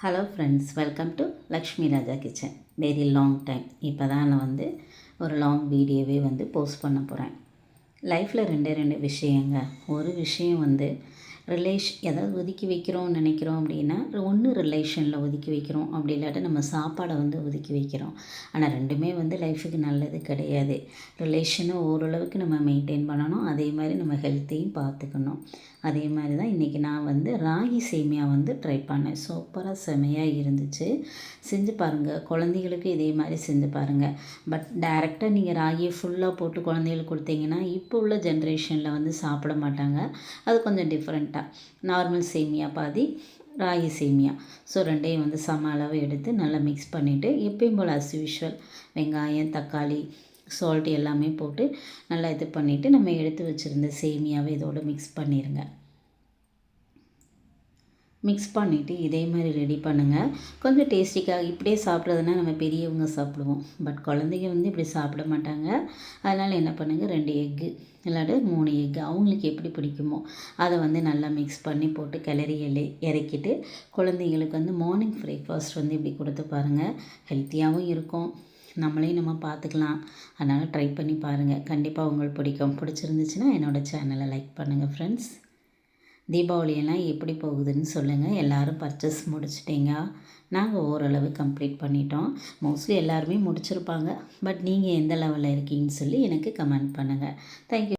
Hello friends welcome to Lakshmi Raja kitchen very long time இப்போ தான் நான் வந்து ஒரு லாங் வீடியோவே வந்து போஸ்ட் பண்ண போகிறேன் லைஃப்பில் ரெண்டே ரெண்டு விஷயங்க. ஒரு விஷயம் வந்து ரிலேஷ் எதாவது ஒதுக்கி வைக்கிறோம் நினைக்கிறோம் அப்படின்னா ஒன்று ரிலேஷனில் ஒதுக்கி வைக்கிறோம். அப்படி இல்லாட்டி நம்ம சாப்பாடை வந்து ஒதுக்கி வைக்கிறோம். ஆனால் ரெண்டுமே வந்து லைஃபுக்கு நல்லது கிடையாது. ரிலேஷனை ஓரளவுக்கு நம்ம மெயின்டைன் பண்ணணும். அதே மாதிரி நம்ம ஹெல்த்தையும் பார்த்துக்கணும். அதே மாதிரி தான் இன்றைக்கி நான் வந்து ராகி சேமியா வந்து ட்ரை பண்ணேன். சூப்பராக செமையாக இருந்துச்சு. செஞ்சு பாருங்கள் குழந்தைகளுக்கு இதே மாதிரி செஞ்சு பாருங்கள் பட் டைரெக்டாக நீங்கள் ராகியை ஃபுல்லாக போட்டு குழந்தைகளுக்கு கொடுத்தீங்கன்னா இப்போ உள்ள ஜென்ரேஷனில் வந்து சாப்பிட மாட்டாங்க. அது கொஞ்சம் டிஃப்ரெண்ட் டிஃப்ரெண்ட்டாக நார்மல் சேமியா பாதி ராகி சேமியா. ஸோ ரெண்டையும் வந்து சம அளவு எடுத்து நல்லா மிக்ஸ் பண்ணிவிட்டு எப்பயும் போல் அஸ் யூஷுவல் வெங்காயம் தக்காளி சால்ட் எல்லாமே போட்டு நல்லா இது பண்ணிவிட்டு நம்ம எடுத்து வச்சுருந்த சேமியாவை இதோடு மிக்ஸ் பண்ணிடுங்க மிக்ஸ் பண்ணிவிட்டு இதே மாதிரி ரெடி பண்ணுங்கள் கொஞ்சம் டேஸ்டிக்காக இப்படியே சாப்பிட்றதுனா நம்ம பெரியவங்க சாப்பிடுவோம். பட் குழந்தைங்க வந்து இப்படி சாப்பிட மாட்டாங்க. அதனால் என்ன பண்ணுங்கள் ரெண்டு எக்கு இல்லாட்டி மூணு எக்கு அவங்களுக்கு எப்படி பிடிக்குமோ அதை வந்து நல்லா மிக்ஸ் பண்ணி போட்டு கிளறி எலி இறக்கிட்டு குழந்தைங்களுக்கு வந்து மார்னிங் பிரேக்ஃபாஸ்ட் வந்து இப்படி கொடுத்து பாருங்கள் ஹெல்த்தியாகவும் இருக்கும். நம்மளையும் நம்ம பார்த்துக்கலாம். அதனால் ட்ரை பண்ணி பாருங்கள் கண்டிப்பாக உங்களுக்கு பிடிக்கும். பிடிச்சிருந்துச்சுன்னா என்னோடய சேனலை லைக் பண்ணுங்கள் ஃப்ரெண்ட்ஸ் தீபாவளியெல்லாம் எப்படி போகுதுன்னு சொல்லுங்கள் எல்லோரும் பர்ச்சேஸ் முடிச்சிட்டிங்க. நாங்கள் ஓரளவு கம்ப்ளீட் பண்ணிட்டோம். மோஸ்ட்லி எல்லாருமே முடிச்சிருப்பாங்க. பட் நீங்கள் எந்த லெவலில் இருக்கீங்கன்னு சொல்லி எனக்கு கமெண்ட் பண்ணுங்கள் தேங்க்யூ